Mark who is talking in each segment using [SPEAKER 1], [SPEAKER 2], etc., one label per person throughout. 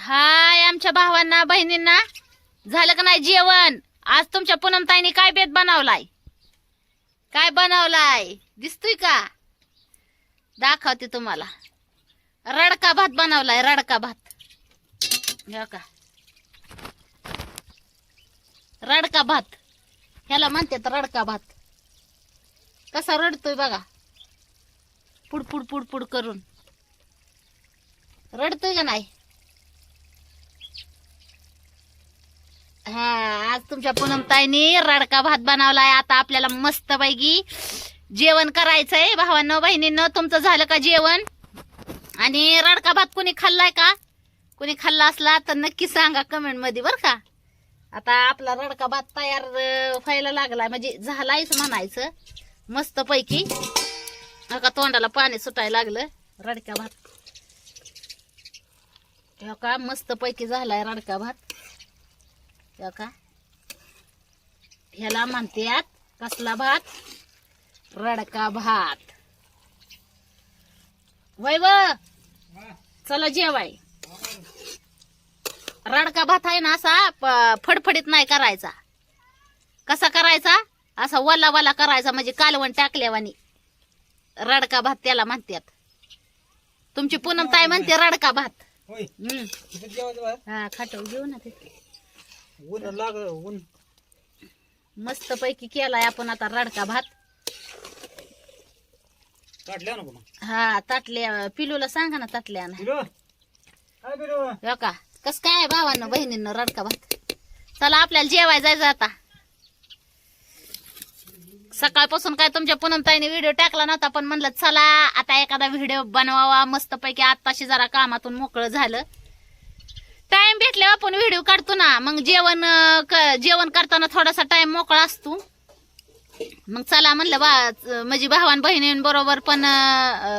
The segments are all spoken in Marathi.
[SPEAKER 1] हाय आमच्या भावांना बहिणींना. झालं का नाही जेवण? आज तुमच्या पूनमताईने काय बेत बनवलाय? काय बनवलाय? दिसतोय का? दाखवते तुम्हाला. रडका भात बनवलाय रडका भात. का रडका भात. ह्याला म्हणतात रडका भात. कसा रडतोय बघा. पुडपुड पुडपुड करून. रडतोय का नाही? हा आज तुमच्या पूनमताईनी रडका भात बनवलाय. आता आपल्याला मस्त पैकी जेवण करायचंय. भावांनो बहिणींनो तुमचं झालं का जेवण? आणि रडका भात कोणी खाल्लाय का? कोणी खाल्ला असला तर नक्की सांगा कमेंटमध्ये बर का? आता आपला रडका भात तयार व्हायला लागलाय. म्हणजे झालायच म्हणायचं मस्त पैकी. का तोंडाला पाणी सुटायला लागलं रडका भात. हो का? मस्त पैकी झालाय रडका भात. का ह्याला म्हणतात कसला भात? रडका भात. वय व? चला जेवाय. रडका भात आहे ना असा फडफडीत नाही करायचा. कसा करायचा? असा वला वला करायचा म्हणजे कालवण टाकल्यावानी. रडका भात त्याला म्हणतात तुमची पूनम ताई म्हणते रडका भात. हा खाटव घेऊ ना ते
[SPEAKER 2] ऊन लाग ऊन.
[SPEAKER 1] मस्त पैकी केलाय आपण आता रडका भात.
[SPEAKER 2] काढल्या नको मग
[SPEAKER 1] हा ताटल्या पिलूला सांगा ना ताटल्या ना
[SPEAKER 2] बिरो काय बिरो
[SPEAKER 1] हो का? कस काय भावांना बहिणींना रडका भात? चला आपल्याला जेवाय जायचं आता. सकाळपासून काय तुमच्या पूनमताईने व्हिडिओ टाकला नव्हता पण म्हणलं चला आता एखादा व्हिडिओ बनवावा. मस्त पैकी आत्ताशी जरा कामातून मोकळं झालं. टाइम भेटल्यावर आपण व्हिडिओ काढतो ना. मग जेवण क- जेवण करताना थोडासा टाइम मोकळा असतो. मग चला म्हणलं बा म्हणजे भावान बहिणींबरोबर पण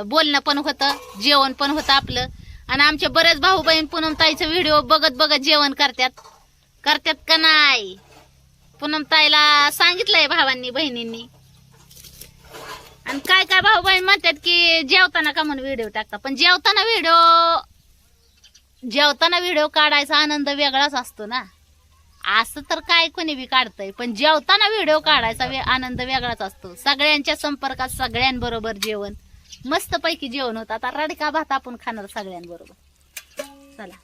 [SPEAKER 1] बोलणं पण होतं जेवण पण होतं आपलं. आणि आमचे बरेच भाऊ बहीण पूनम व्हिडिओ बघत बघत जेवण करतात. करतात का नाही? पूनम ताईला सांगितलंय भावांनी बहिणींनी. आणि काय काय भाऊ बहीण म्हणतात की जेवताना का म्हणून व्हिडिओ टाकता? पण जेवताना व्हिडिओ जेवताना व्हिडिओ काढायचा आनंद वेगळाच असतो ना. असं तर काय कोणी बी काढतंय पण जेवताना व्हिडिओ काढायचा वे- आनंद वेगळाच असतो. सगळ्यांच्या संपर्कात सगळ्यांबरोबर जेवण. मस्त पैकी जेवण होतं. आता रडका भात आपण खाणार सगळ्यांबरोबर. चला.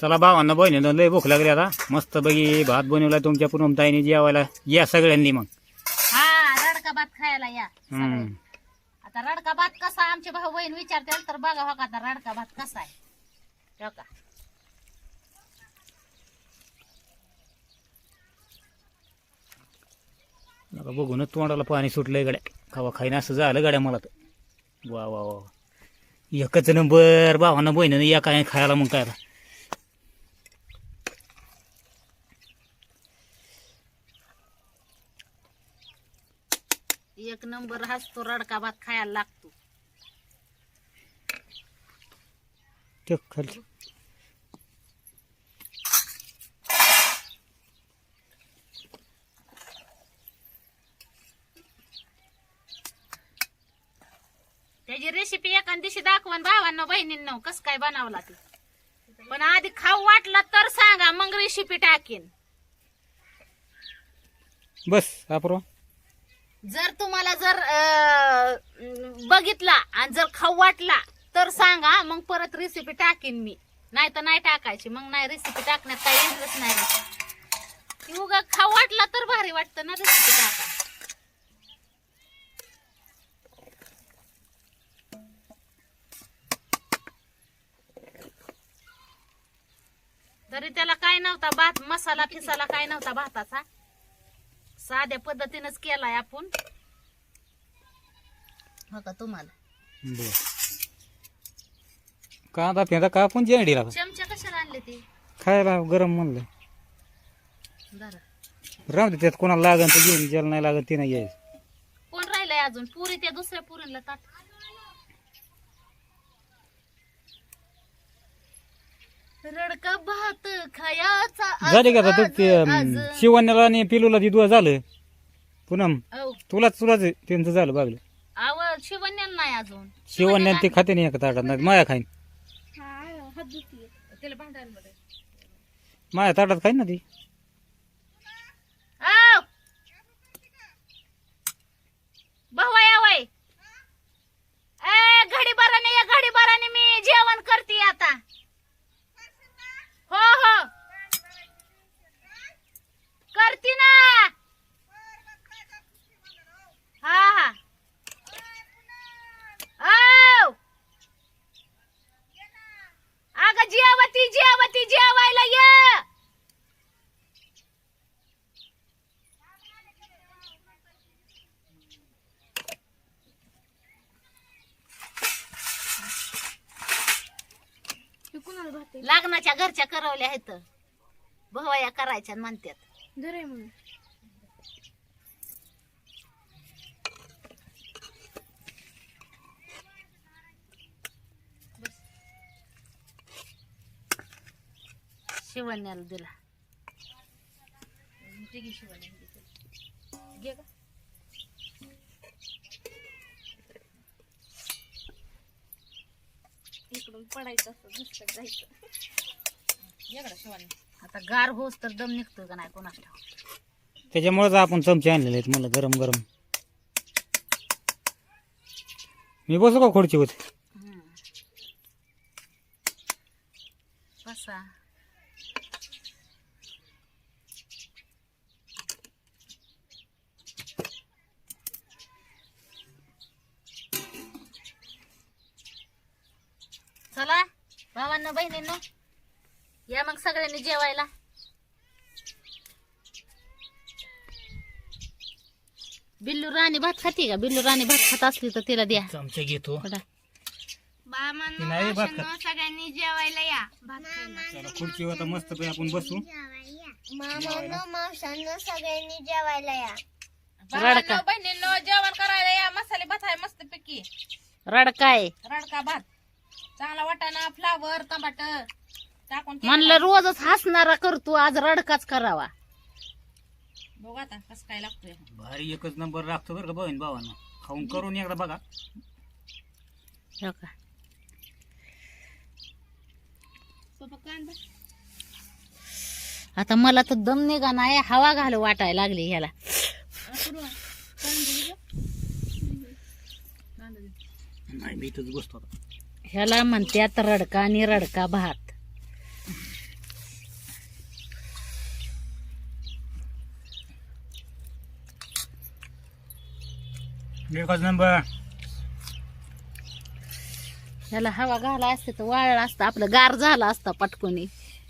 [SPEAKER 2] चला भावांना बहिणी लय भूक लागली आता. मस्त बघी भात बनवला तुमच्या पूनमताईने जेवायला. या सगळ्यांनी मग.
[SPEAKER 1] रडका भात खायला या.
[SPEAKER 2] हम्म.
[SPEAKER 1] आता रडका भात कसा आमचे भाऊ बहीण विचारतील तर बघा हो का आता रडका भात कसा आहे. हो का?
[SPEAKER 2] नका बघूनच तोंडाला पाणी सुटलंय गड्या. खावा खाईन असं झालं गड्या मला तर. वा वा वा. एकच नंबर भावांना बहिणीनं या काय खायला मग काय आता.
[SPEAKER 1] एक नंबर हसतो रडका भात खायला लागतो.
[SPEAKER 2] खाली.
[SPEAKER 1] त्याची रेसिपी एका दिवशी दाखवून भावांना बहिणींना कस काय बनवला ती. पण आधी खाऊ वाटला तर सांगा मग रेसिपी टाकीन.
[SPEAKER 2] बस अपूर्वा
[SPEAKER 1] जर तुम्हाला जर बघितला आणि जर खाऊ वाटला तर सांगा मग परत रेसिपी टाकीन मी. नाही तर नाही टाकायची. मग नाही रेसिपी टाकण्यात काही इंटरेस्ट नाही उगा खाऊ वाटला तर भारी वाटतं ना रेसिपी टाका. तरी त्याला काय नव्हता भात मसाला फिसाला काय नव्हता भाताचा? साध्या पद्धतीनंच केलाय आपण. हो का तुम्हाला.
[SPEAKER 2] बर. कांदा फेंदा का आपण जेंडीला?
[SPEAKER 1] चमचा कशाला आणले ते?
[SPEAKER 2] खायला गरम म्हणलं. राहू दे त्यात कोणाला लागन तर घेऊन ज्याला नाही लागत ते नाही
[SPEAKER 1] कोण राहिलंय अजून? पुरी त्या दुसऱ्या पुरीला ताट रडका भात खायाचा आज-
[SPEAKER 2] झाले का आता ते शिवण्याला आणि पिलूला ती दुवा झालं. पुनम तुलाच तुलाच. त्यांचं झालं बागलं.
[SPEAKER 1] नाही अजून.
[SPEAKER 2] शिवण्यान ते खाते नाही एका ताटात नाही माया खाईन.
[SPEAKER 1] भांडायला
[SPEAKER 2] माया ताटात खाईन ना ती.
[SPEAKER 1] आव. भावा वय ए घडी बराने या घडी बराने मी जेवण करते आता. हो हो. करती ना. हा हा. आव अगं जेवती जेवती जेवायला ये. लग्नाच्या घरच्या करवल्या आहेत. भवया करायच्या म्हणतात शिवण्याला दिला. घे गं.
[SPEAKER 3] इकडून पडायचं असं दुसरं जायचं.
[SPEAKER 1] आता गार होस तर दम निघतो का नाही कोणाच ठाव
[SPEAKER 2] त्याच्यामुळेच आपण चमचे आणलेले आहेत मला गरम गरम मी बसू का खुर्ची होते
[SPEAKER 1] हम्म. बसा चला भावांना बहिणींनो या सगळ्यांनी जेवायला. बिल्लू राणी भात खाते का? बिल्लू राणी भात खात असली तर तिला द्या.
[SPEAKER 2] चमचे घेतो
[SPEAKER 1] बघा.
[SPEAKER 2] ती नाही भात खात.
[SPEAKER 3] सगळ्यांनी जेवायला या. भात खायला.
[SPEAKER 2] चला खुर्चीवर आता मस्त पैकी आपण बसू.
[SPEAKER 3] मामांनो सगळ्यांनी जेवायला या.
[SPEAKER 1] रडका.
[SPEAKER 4] बहिणींनो जेवण करायला या. मसाले भात आहे मस्त पैकी
[SPEAKER 1] रडकाय
[SPEAKER 4] रडका भात. चांगला वाटाणा फ्लावर टमाट टाकून केला.
[SPEAKER 1] म्हणलं रोजच हसणारा करतो आज रडकाच करावा.
[SPEAKER 4] बघू आता कसं काय लागतोय.
[SPEAKER 2] भारी एकच नंबर लागतो बरं का बहीण भावांना. खाऊन करून एकदा बघा.
[SPEAKER 1] हो का? आता मला तर दम निघा नाही हवा घाल वाटायला लागली ह्याला.
[SPEAKER 2] नाही मी इथंच बसतो आता.
[SPEAKER 1] ह्याला म्हणत्यात रडका आणि रडका भात.
[SPEAKER 2] एकच नंबर.
[SPEAKER 1] ह्याला हवा घाला असते तर वाळला असतं. आपलं गार झाला असता पटकोनी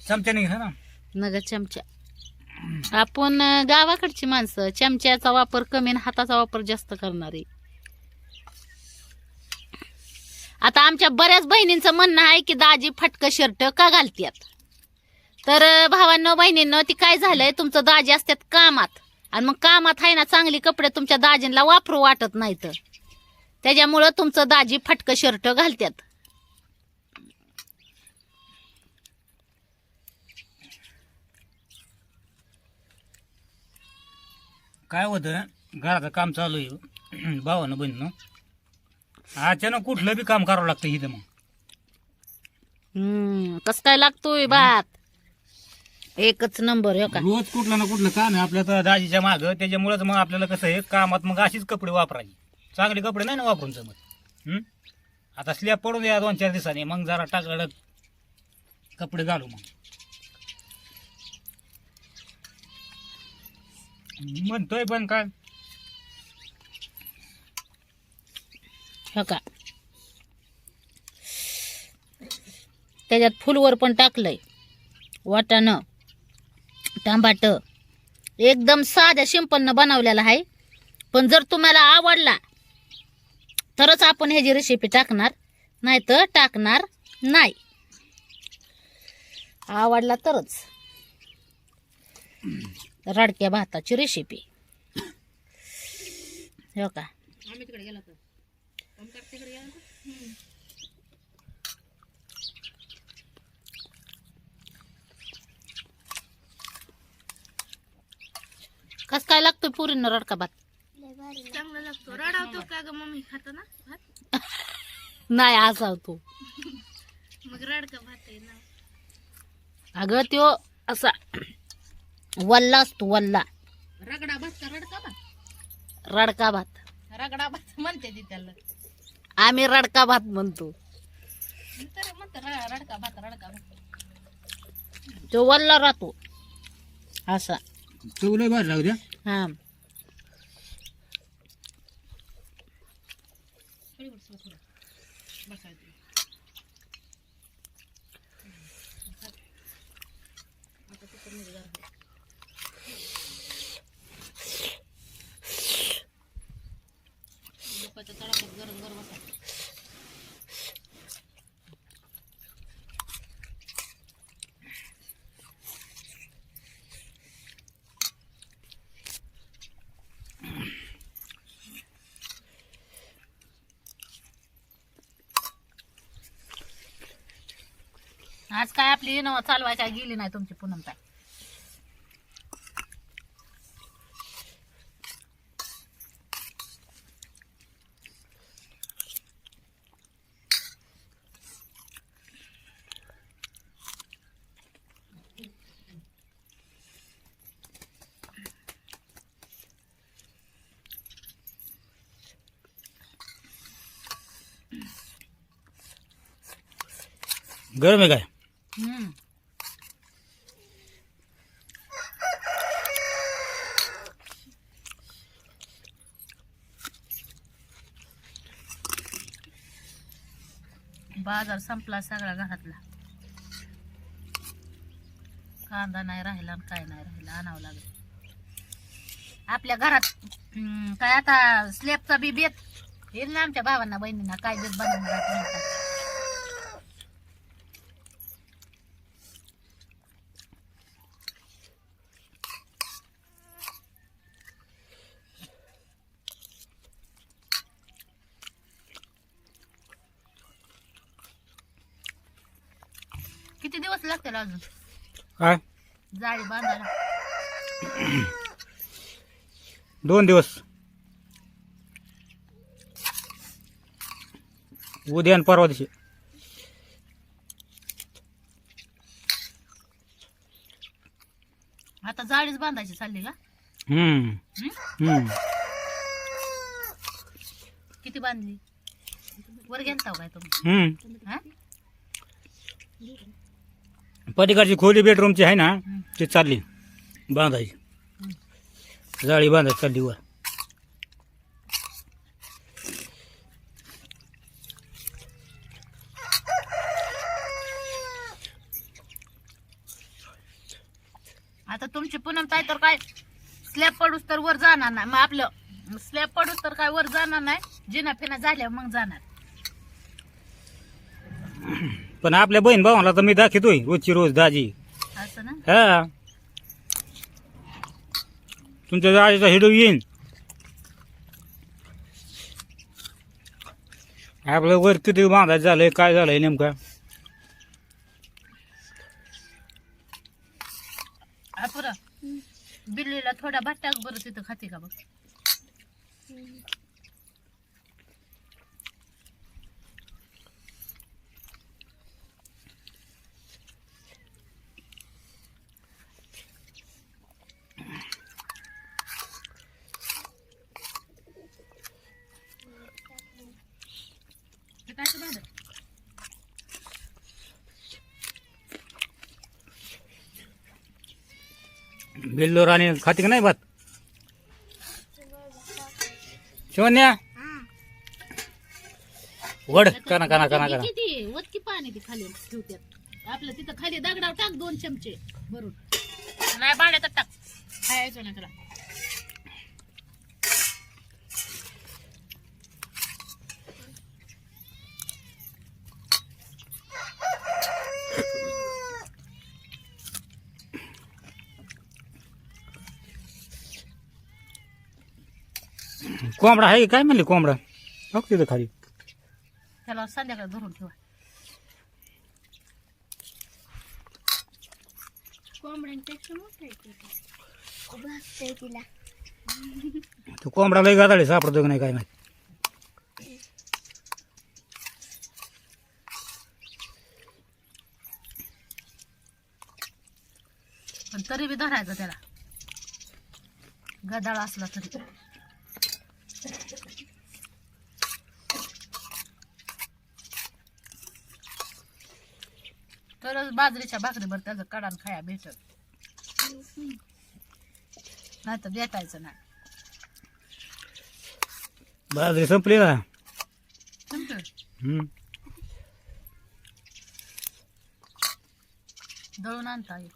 [SPEAKER 2] चमच्याने घ्या ना.
[SPEAKER 1] नग चमचा. आपण अं, गावाकडची माणसं चमच्याचा वापर कमी आणि हाताचा वापर जास्त करणारी. आता आमच्या बऱ्याच बहिणींचं म्हणणं आहे की दाजी फटकं शर्ट का घालत्यात? तर अं, भावांनो बहिणींनो ती काय झालंय? तुमचं दाजी असतात कामात. आणि मग कामात आहे ना चांगली कपडे तुमच्या दाजींना वापरू वाटत नाहीत त्याच्यामुळं तुमचं दाजी फटकं शर्ट घालत्यात.
[SPEAKER 2] काय होतं घराचं काम चालू आहे. भावानं बहिणीनं. अचानक कुठलं बी काम करावं लागतं इथं मग.
[SPEAKER 1] हम्म कस काय लागतोय भात एकच नंबर हो का?
[SPEAKER 2] रोज कुठलं ना कुठलं काम आहे. आपल्या तर दाजीच्या मागं. त्याच्यामुळेच मग आपल्याला कसं आहे कामात मग अशीच कपडे वापरायचे. चांगले कपडे नाही ना वापरून जमत. हं? आता स्लॅब पडून द्या दोन चार दिवसांनी. मग जरा टाकड कपडे घालू मग. म्हणतोय पण काय?
[SPEAKER 1] हो का? त्याच्यात फुलवर पण टाकलंय. वाटाणं. टमाट एकदम साध्या सिंपलनं बनवलेला आहे. पण जर तुम्हाला आवडला तरच आपण ह्याची रेसिपी टाकणार नाही तर टाकणार नाही. आवडला तरच. रडक्या भाताची रेसिपी हो का
[SPEAKER 4] आम्ही तिकडे गेलो होतो ओमकार तिकडे गेला होता?
[SPEAKER 1] कस काय लागतोय पुरीनं रडका भात.
[SPEAKER 4] चांगला लागतो. रडावतो का ग मम्मी? खातो ना भात?
[SPEAKER 1] नाही असा तो
[SPEAKER 4] मग रडका भात आहे ना.
[SPEAKER 1] अगं त्यो असा वल्ला असतो वल्ला.
[SPEAKER 4] रगडा भात का रडका भात?
[SPEAKER 1] रडका भात.
[SPEAKER 4] रगडा भात म्हणते ती त्याला.
[SPEAKER 1] आम्ही रडका भात म्हणतो.
[SPEAKER 4] रडका भात रडका भात.
[SPEAKER 1] तो वल्ला राहतो. असा.
[SPEAKER 2] चव लय भारी लागू द्या.
[SPEAKER 1] हा.
[SPEAKER 4] गरम गरम असा
[SPEAKER 1] आज न चालवायच्या चालवाय काय गेली नाही तुमची पूनम काय
[SPEAKER 2] गरम आहे काय
[SPEAKER 1] हम्म बाजार संपला सगळा घरातला. कांदा नाही राहिला आणि काय नाही राहिला आणावं लागेल. आपल्या घरात हम्म, काय आता स्लेबचा बी बेत येईल ना आमच्या भावांना बहिणींना काय बेत बनवून लागतील अजून.
[SPEAKER 2] काय?
[SPEAKER 1] जाळी बांधायला.
[SPEAKER 2] दोन दिवस. उद्या आणि परवा दिवशी.
[SPEAKER 1] आता जाळीच बांधायची चालली का?
[SPEAKER 2] हम्म.
[SPEAKER 1] हं?
[SPEAKER 2] हम्म.
[SPEAKER 1] किती बांधली? वर गेलता काय तुम्ही?
[SPEAKER 2] हम्म.
[SPEAKER 1] हा?
[SPEAKER 2] पलीकडची खोली बेडरूमची आहे ना ती चालली. बांधायची. जाळी बांधायची चालली वर.
[SPEAKER 1] आता तुमची पुनम ताई तर काय स्लॅब पडूस तर वर जाणार नाही. मग आपलं स्लॅब पडूस तर काय वर जाणार नाही. जिना फिना झाल्या मग जाणार.
[SPEAKER 2] पण आपल्या बहीण भावाला तर मी दाखवतोय रोजची रोज दाजी.
[SPEAKER 1] असं ना?
[SPEAKER 2] हा. तुमच्या जाळीचा हिडो येईन. आपलं वर किती बांधायचं झालंय काय झालंय नेमकं?
[SPEAKER 1] बिल्लीला थोडा भात टाक बरं तिथं खाते का बघ?
[SPEAKER 4] ते काय ते
[SPEAKER 2] खाते का नाही भात? शिवन्या वड कना कना कना कना.
[SPEAKER 1] किती? वतकी पाणी ती खाली ठेवत्यात. आपलं तिथं खाली दगडावर टाक दोन चमचे भरून. नाही पाण्यात टाक.
[SPEAKER 4] खायचं ना त्याला
[SPEAKER 2] कोंबडा आहे काय म्हणले कोंबडा? हो तिथं खाली.
[SPEAKER 1] त्याला संध्याकाळी धरून ठेवा.
[SPEAKER 4] कोंबड्यांपेक्षा मोठं आहे ते.
[SPEAKER 3] भागतंय तिला.
[SPEAKER 2] तो कोंबडा लय गादाळे सापडतो का नाही काय माहिती.
[SPEAKER 1] पण तरी बी धरायचं त्याला. गदाळ असला तरी. तरच बाजरीच्या भाकरीवर त्याचं कडान खाया भेटत नाही तर भेटायचं नाही
[SPEAKER 2] बाजरी संपली ना? हम्म.
[SPEAKER 1] दळून आणता येईल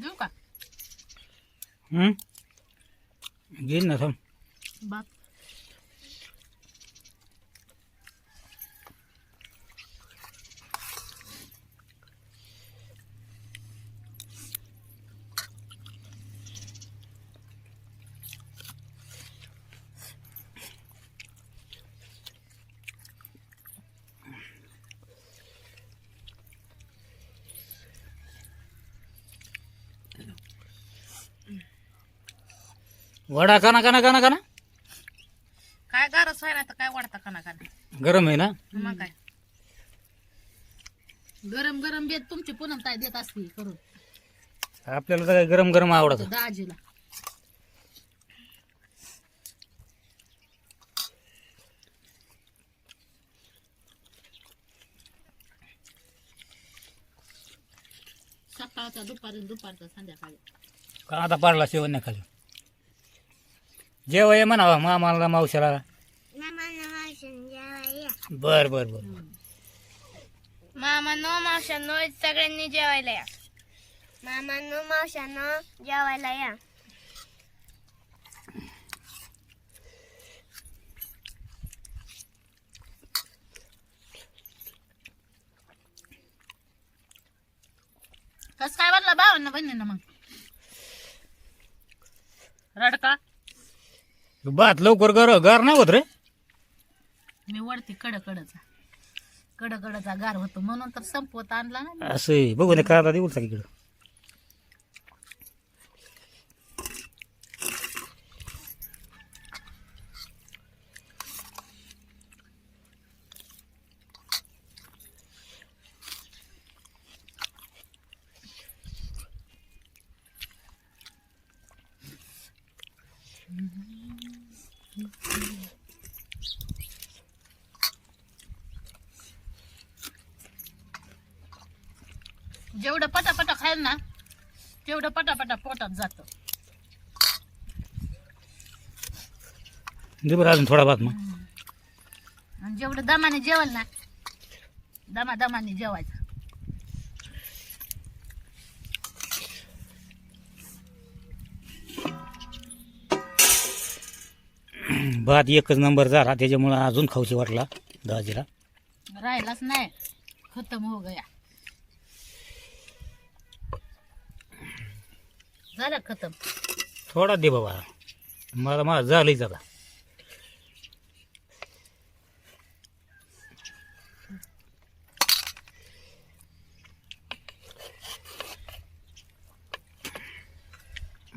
[SPEAKER 1] देऊ का?
[SPEAKER 2] हम्म? घेईन ना थांब.
[SPEAKER 1] बाप.
[SPEAKER 2] वडा काना काना काना काना
[SPEAKER 4] काय गारच ना तर काय वाढता कना कना
[SPEAKER 2] गरम आहे ना?
[SPEAKER 4] मग काय?
[SPEAKER 1] गरम गरम बेत तुमची पुन्हा काय देत असते करून.
[SPEAKER 2] आपल्याला तर काय गरम गरम आवडत.
[SPEAKER 1] दाजीला. सकाळचा दुपारी दुपारचा संध्याकाळी.
[SPEAKER 2] कांदा पाडला शेवण्या खाली? जेव्हा ये म्हणावा मामाला मावशाला बर बर बर.
[SPEAKER 3] मामानो मावशानो सगळ्यांनी जेवायला या. मामानो मावशानो जेवायला या.
[SPEAKER 1] कस काय वाटलं भावांना बहिणीनं मग? रडका?
[SPEAKER 2] भात लवकर गर गार नाही होत रे.
[SPEAKER 1] मी वरती कडकडचा कडकडचा गार होतो. म्हणून तर संपवत आणला ना
[SPEAKER 2] असं आहे. बघू नये कांदा देऊ का
[SPEAKER 1] जेवढं पटापटा खाईल ना तेवढं पटापटा पोटात जातं.
[SPEAKER 2] दे बरं अजून थोडा भात मग.
[SPEAKER 1] आणि जेवढं दमाने जेवल ना दमा दमाने जेवायचं.
[SPEAKER 2] भात एकच नंबर झाला त्याच्यामुळं अजून खाऊशी वाटला दाजीला.
[SPEAKER 1] राहिलाच नाही. खतम हो गया. झालं खतम.
[SPEAKER 2] थोडा दे बाबा. मला मला झालंच आता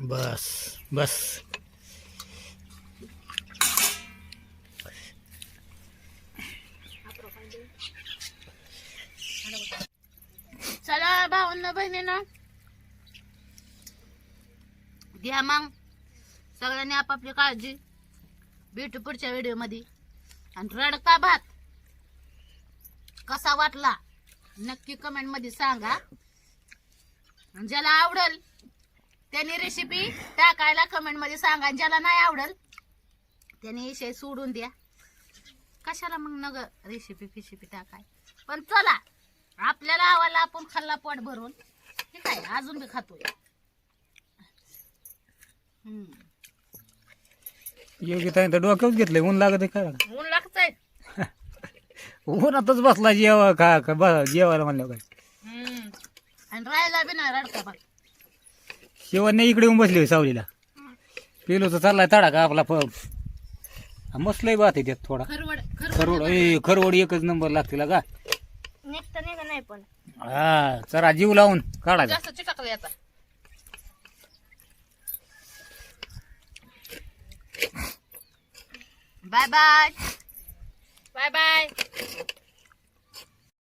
[SPEAKER 2] बस बस.
[SPEAKER 1] चला भावांना बहिणीनं. घ्या मग. सगळ्यांनी आपापली काळजी. भेटू पुढच्या व्हिडिओमध्ये. आणि रडका भात. कसा वाटला? नक्की कमेंटमध्ये सांगा. आणि ज्याला आवडल त्याने रेसिपी टाकायला कमेंटमध्ये सांगा. आणि ज्याला नाही आवडल त्याने विषय सोडून द्या. कशाला मग नग रेसिपी फिशिपी टाकाय? पण चला आपल्याला आवाला आपण खाल्ला पोट भरून. ठीक आहे अजून बी खातोय.
[SPEAKER 2] योग्य तर डोक्यावर घेतलंय. ऊन लागत आहे काय
[SPEAKER 1] ऊन लागतंय.
[SPEAKER 2] ऊनातच बसला जेवा का का बस जेवायला म्हणलं काय?
[SPEAKER 1] हम्म. आणि राहायला बी नाही रडका
[SPEAKER 2] शेवण्या इकडे येऊन बसली होय सावलीला. पेलो तर चाललाय तडा का आपला प मस्त लय बात आहे त्यात थोडा.
[SPEAKER 1] खरवड
[SPEAKER 2] खरवड ए खरवड एकच नंबर लागतील का? हा चला जीव लावून काढायचा
[SPEAKER 4] जास्त चिटकले
[SPEAKER 1] Bye bye.
[SPEAKER 4] Bye bye.